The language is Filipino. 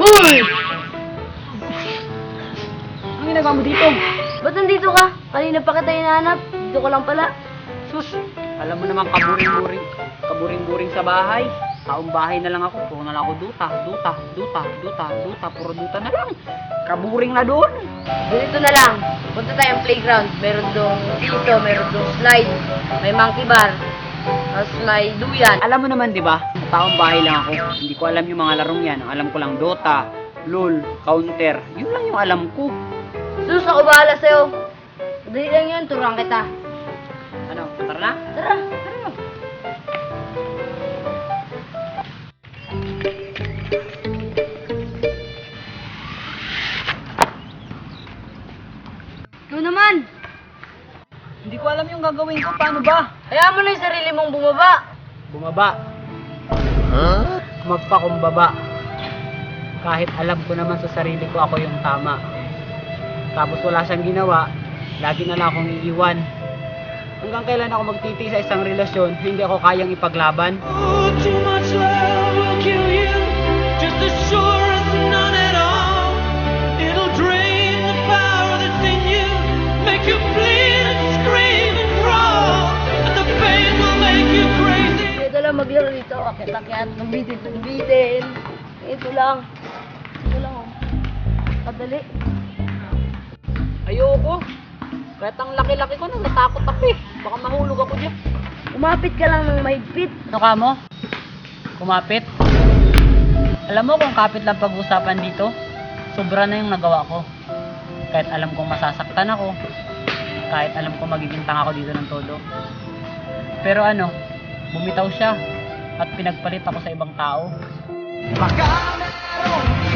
Hoy! Ang ginagawa mo dito? Ba't nandito ka? Kanina pa kita hinahanap. Dito ko lang pala. Sus, alam mo naman kaburing-buring, kaburing-buring sa bahay. Taong bahay na lang ako, puro na lang ako duta, duta, duta, duta, duta, puro duta na lang. Kaburing na doon. Ganito na lang. Punta tayong playground. Meron doon dito, meron doon slide. May monkey bar. Tapos may duyan. Alam mo naman, di ba? Taong bahay lang ako. Hindi ko alam yung mga larong yan. Ang alam ko lang Dota, LOL, Counter. Yun lang yung alam ko. Sus, ako bahala sa'yo. Dali lang yun, turuan kita. Ano, tara na? Tara. Ikaw Hindi ko alam yung gagawin ko. Paano ba? Hayaan mo na yung sarili mong bumaba. Bumaba. Magpakumbaba. Kahit alam ko naman sa sarili ko ako yung tama. Tapos wala siyang ginawa, lagi na lang akong iiwan. Hanggang kailan ako magtiti sa isang relasyon, hindi ako kayang ipaglaban. Oh, too much love will kill you, just as sure Maglaro dito. Akit-akit, tumbitin, tumbitin. Ito lang. Ito lang, oh. Kadali. Ayoko. Kahit ang laki-laki ko, natatakot ako eh. Baka mahulog ako dyan. Umapit ka lang ng mahigpit. Ano ka mo? Kumapit? Alam mo kung kapit lang pag-usapan dito, sobra na yung nagawa ko. Kahit alam kong masasaktan ako, kahit alam kong magiging tanga ako dito ng todo. Pero ano, bumitaw siya at pinagpalit ako sa ibang tao. Baka merong